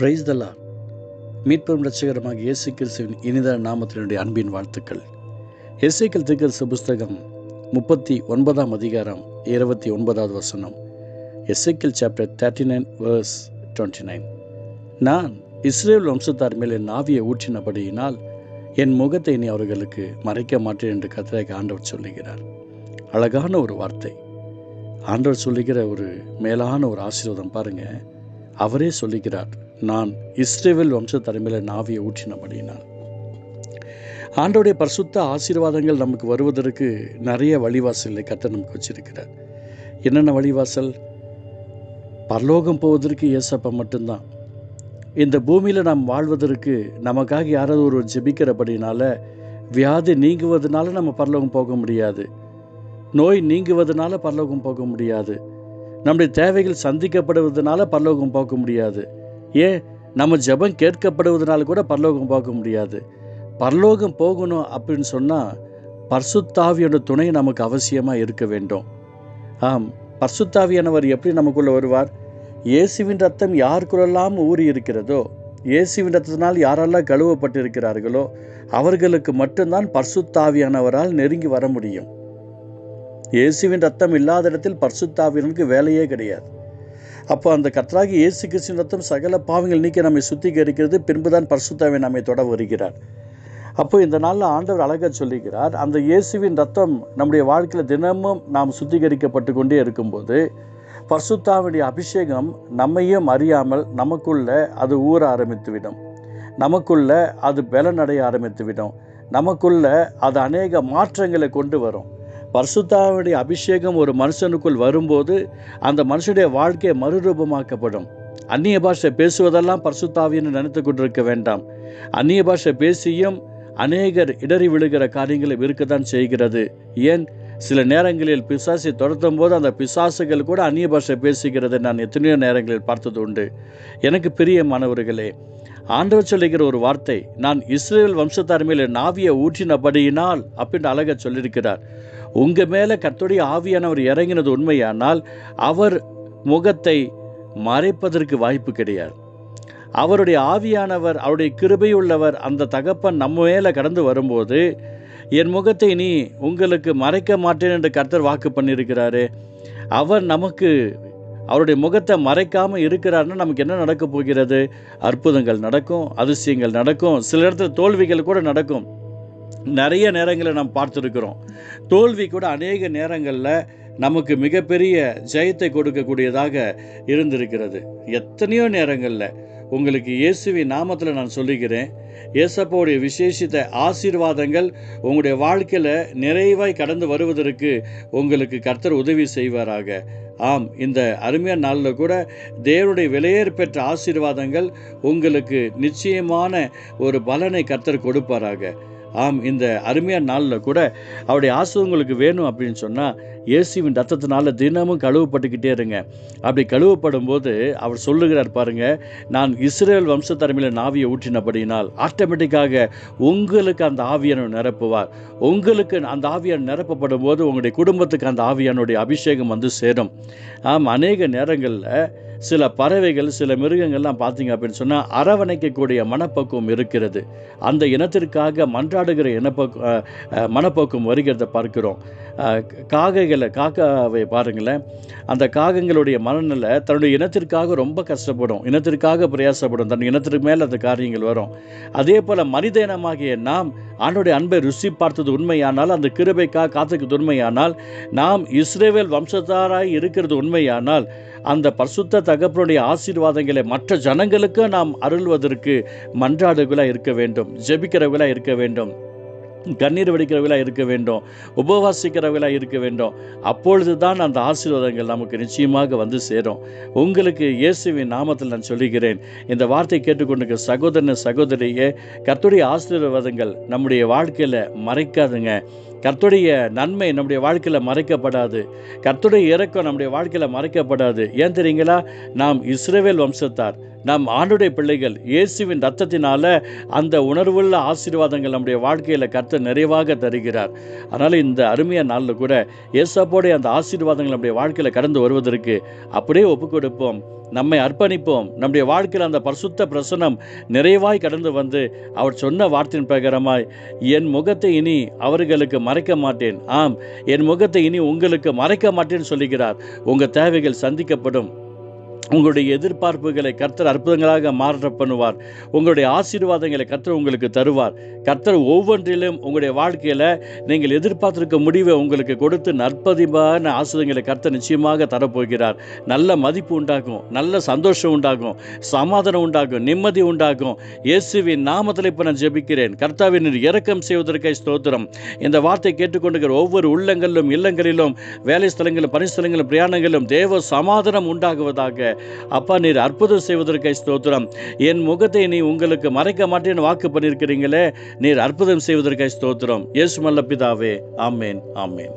Price தல்லா மீட்பெரும் ரட்சகரமாக இயேசு கிறிஸ்துவின் இனித நாமத்தினுடைய அன்பின் வாழ்த்துக்கள். இயேசுக்கள் திருக்கரசு புஸ்தகம் முப்பத்தி ஒன்பதாம் அதிகாரம் இருபத்தி ஒன்பதாவது வசனம். Ezekiel chapter thirty nine verse twenty nine நான் இஸ்ரேல் வம்சத்தார் மேல் என் ஆவியை ஊற்றினபடியினால் என் முகத்தை இனி அவர்களுக்கு மறைக்க மாட்டேன் என்று கத்தராக ஆண்டவர் சொல்லுகிறார். அழகான ஒரு வார்த்தை. ஆண்டவர் சொல்லுகிற ஒரு மேலான ஒரு ஆசீர்வாதம் பாருங்கள் அவரே சொல்லுகிறார். நான் இஸ்ரேவேல் வம்ச தலைமையில் நாவியை ஆவியை ஊற்றினபடியினால் ஆண்டோடைய பரிசுத்த ஆசீர்வாதங்கள் நமக்கு வருவதற்கு நிறைய வழிவாசல்களை கத்த நமக்கு வச்சிருக்கிறார். என்னென்ன வழிவாசல்? பரலோகம் போவதற்கு ஏசப்பா மட்டும்தான். இந்த பூமியில் நாம் வாழ்வதற்கு நமக்காக யாராவது ஒரு ஜெபிக்கிறபடினால வியாதி நீங்குவதனால நம்ம பரலோகம் போக முடியாது. நோய் நீங்குவதனால பரலோகம் போக முடியாது. நம்முடைய தேவைகள் சந்திக்கப்படுவதனால பரலோகம் போக முடியாது. ஏன்? நம்ம ஜெபம் கேட்கப்படுவதனால கூட பரலோகம் போக முடியாது. பரலோகம் போகணும் அப்படின்னு சொன்னால் பர்சுத்தாவியோட துணை நமக்கு அவசியமாக இருக்க வேண்டும். ஆம் பர்சுத்தாவியானவர் எப்படி நமக்குள்ள வருவார்? இயேசுவின் ரத்தம் யாருக்குள்ளெல்லாம் ஊறி இருக்கிறதோ இயேசுவின் ரத்தத்தினால் யாரெல்லாம் கழுவப்பட்டிருக்கிறார்களோ அவர்களுக்கு மட்டும்தான் பர்சுத்தாவியானவரால் நெருங்கி வர முடியும். இயேசுவின் ரத்தம் இல்லாத இடத்தில் பர்சுத்தாவியனுக்கு வேலையே கிடையாது. அப்போ அந்த கத்தராகி இயேசு கிறிஸ்தின் ரத்தம் சகல பாவங்கள் நீக்கி நம்மை சுத்திகரிக்கிறது. பின்புதான் பரிசுத்தாவை நம்மை தொட வருகிறார். அப்போ இந்த நாளில் ஆண்டவர் அழகாக சொல்லுகிறார் அந்த இயேசுவின் ரத்தம் நம்முடைய வாழ்க்கையில் தினமும் நாம் சுத்திகரிக்கப்பட்டு கொண்டே இருக்கும்போது பர்சுத்தாவுடைய அபிஷேகம் நம்மையும் அறியாமல் நமக்குள்ள அது ஊற ஆரம்பித்துவிடும். நமக்குள்ள அது பலனடைய ஆரம்பித்துவிடும். நமக்குள்ள அது அநேக மாற்றங்களை கொண்டு வரும். பர்சுத்தாவுடைய அபிஷேகம் ஒரு மனுஷனுக்குள் வரும்போது அந்த மனுஷனுடைய வாழ்க்கை மறுரூபமாக்கப்படும். அந்நிய பாஷை பேசுவதெல்லாம் பர்சுத்தாவின்னு நினைத்து கொண்டிருக்க வேண்டாம். அந்நிய பாஷை பேசியும் அநேகர் இடறி விழுகிற காரியங்களும் இருக்கத்தான் செய்கிறது. ஏன்? சில நேரங்களில் பிசாசை துரத்தும் போது அந்த பிசாசுகள் கூட அந்நிய பாஷை பேசுகிறதை நான் எத்தனையோ நேரங்களில் பார்த்தது உண்டு. எனக்கு பெரிய மாணவர்களே ஆண்டவர் சொல்லுகிற ஒரு வார்த்தை நான் இஸ்ரேல் வம்சத்தார் மேலே நாவியை ஊற்றினபடியினால் அப்படின்னு அழக சொல்லியிருக்கிறார். உங்கள் மேலே கர்த்தருடைய ஆவியானவர் இறங்கினது உண்மையானால் அவர் முகத்தை மறைப்பதற்கு வாய்ப்பு கிடையாது. அவருடைய ஆவியானவர் அவருடைய கிருபையுள்ளவர் அந்த தகப்பன் நம்ம மேலே கடந்து வரும்போது என் முகத்தை நீ உங்களுக்கு மறைக்க மாட்டேன் என்று கர்த்தர் வாக்கு பண்ணியிருக்கிறாரு. அவர் நமக்கு அவருடைய முகத்தை மறைக்காமல் இருக்கிறாருன்னா நமக்கு என்ன நடக்க போகிறது? அற்புதங்கள் நடக்கும் அதிசயங்கள் நடக்கும் சில இடத்துல தோல்விகள் கூட நடக்கும். நிறைய நேரங்களில் நாம் பார்த்துருக்கிறோம். தோல்வி கூட அநேக நேரங்களில் நமக்கு மிகப்பெரிய ஜெயத்தை கொடுக்கக்கூடியதாக இருந்திருக்கிறது. எத்தனையோ நேரங்களில் உங்களுக்கு இயேசுவின் நாமத்தில் நான் சொல்லுகிறேன் ஏசப்பாவுடைய விசேஷித்த ஆசீர்வாதங்கள் உங்களுடைய வாழ்க்கையில் நிறைவாய் கடந்து வருவதற்கு உங்களுக்கு கர்த்தர் உதவி செய்வாராக. ஆம் இந்த அருமையான நாளில் கூட தேவனுடைய விலையேறு பெற்ற ஆசீர்வாதங்கள் உங்களுக்கு நிச்சயமான ஒரு பலனை கர்த்தர் கொடுப்பாராக. ஆம் இந்த அருமையான நாளில் கூட அவருடைய ஆசை உங்களுக்கு வேணும் அப்படின்னு சொன்னால் இயேசுவின் ரத்தத்தினால தினமும் கழுவப்பட்டுக்கிட்டே இருங்க. அப்படி கழுவப்படும் போது அவர் சொல்லுகிறார் பாருங்க நான் இஸ்ரேல் வம்சத்தரமையில் நாவியை ஊற்றினபடினால் ஆட்டோமேட்டிக்காக உங்களுக்கு அந்த ஆவியான நிரப்புவார். உங்களுக்கு அந்த ஆவியான் நிரப்பப்படும் போது உங்களுடைய குடும்பத்துக்கு அந்த ஆவியானுடைய அபிஷேகம் வந்து சேரும். ஆம் அநேக நேரங்களில் சில பறவைகள் சில மிருகங்கள்லாம் பார்த்தீங்க அப்படின்னு சொன்னால் அரவணைக்கக்கூடிய மனப்பக்குவம் இருக்கிறது. அந்த இனத்திற்காக மன்றாடுகிற இனப்பக்கு மனப்பக்குவம் வருகிறத பார்க்கிறோம். காகைகளை காக்காவை பாருங்களேன். அந்த காகங்களுடைய மனநிலை தன்னுடைய இனத்திற்காக ரொம்ப கஷ்டப்படும். இனத்திற்காக பிரயாசப்படும். தன் இனத்திற்கு மேலே அந்த காரியங்கள் வரும். அதே போல் மனித இனமாகிய நாம் ஆண்டோடைய அன்பை ருசி பார்த்தது உண்மையானால் அந்த கிருபைக்காக காத்துக்கிறது உண்மையானால் நாம் இஸ்ரேவேல் வம்சத்தாராய் இருக்கிறது உண்மையானால் அந்த பரிசுத்த தகப்பனுடைய ஆசீர்வாதங்களை மற்ற ஜனங்களுக்கு நாம் அருள்வதற்கு மன்றாடுகளாக இருக்க வேண்டும் ஜெபிக்கிறவர்களாக இருக்க வேண்டும் கண்ணீர் வடிக்கிறவர்களாக இருக்க வேண்டும் உபவாசிக்கிறவர்களாக இருக்க வேண்டும். அப்பொழுது தான் அந்த ஆசீர்வாதங்கள் நமக்கு நிச்சயமாக வந்து சேரும். உங்களுக்கு இயேசுவின் நாமத்தில் நான் சொல்லுகிறேன் இந்த வார்த்தை கேட்டுக்கொண்டிருக்க சகோதரன் சகோதரியே கத்துடைய ஆசீர்வாதங்கள் நம்முடைய வாழ்க்கையில் மறைக்காதுங்க. கர்த்துடைய நன்மை நம்முடைய வாழ்க்கையில் மறைக்கப்படாது. கர்த்துடைய இறக்கம் நம்முடைய வாழ்க்கையில் மறைக்கப்படாது. ஏன் தெரியுங்களா? நாம் இஸ்ரேவேல் வம்சத்தார். நாம் ஆண்டுடைய பிள்ளைகள் இயேசுவின் ரத்தத்தினால அந்த உணர்வுள்ள ஆசீர்வாதங்கள் நம்முடைய வாழ்க்கையில் கர்த்தர் நிறைவாக தருகிறார். அதனால் இந்த அருமையான நாளில் கூட இயேசப்போடைய அந்த ஆசீர்வாதங்கள் நம்முடைய வாழ்க்கையில் கடந்து வருவதற்கு அப்படியே ஒப்பு கொடுப்போம் நம்மை அர்ப்பணிப்போம். நம்முடைய வாழ்க்கையில் அந்த பரிசுத்த பிரசனம் நிறைவாய் கடந்து வந்து அவர் சொன்ன வார்த்தையின் பிரகாரமாய் என் முகத்தை இனி அவர்களுக்கு மறைக்க மாட்டேன். ஆம் என் முகத்தை இனி உங்களுக்கு மறைக்க மாட்டேன்னு சொல்லுகிறார். உங்கள் தேவைகள் சந்திக்கப்படும். உங்களுடைய எதிர்பார்ப்புகளை கர்த்தர் அற்புதங்களாக மாற்ற பண்ணுவார். உங்களுடைய ஆசீர்வாதங்களை கர்த்தர் உங்களுக்கு தருவார். கர்த்தர் ஒவ்வொன்றிலும் உங்களுடைய வாழ்க்கையில் நீங்கள் எதிர்பார்த்திருக்க முடிவை உங்களுக்கு கொடுத்து நற்பதிவான ஆசிரியங்களை கர்த்தர் நிச்சயமாக தரப்போகிறார். நல்ல மதிப்பு உண்டாகும் நல்ல சந்தோஷம் உண்டாகும் சமாதானம் உண்டாகும் நிம்மதி உண்டாகும். இயேசுவின் நாமத்தில் இப்போ நான் ஜெபிக்கிறேன். கர்த்தாவின் இறக்கம் செய்வதற்காக ஸ்தோத்திரம். இந்த வார்த்தை கேட்டுக்கொண்டிருக்கிற ஒவ்வொரு உள்ளங்களிலும் இல்லங்களிலும் வேலை ஸ்தலங்களிலும் பணிஸ்தலங்களிலும் பிரயாணங்களிலும் தேவ சமாதானம் உண்டாகுவதாக அப்பா நீர் அற்புதம் செய்வதற்காக ஸ்தோத்திரம். என் முகத்தை நீ உங்களுக்கு மறைக்க மாட்டேன்னு வாக்கு பண்ணியிருக்கிறீங்களே நீர் அற்புதம் செய்வதற்காக ஸ்தோத்திரம். இயேசு மல்ல பிதாவே ஆமேன் ஆமேன்.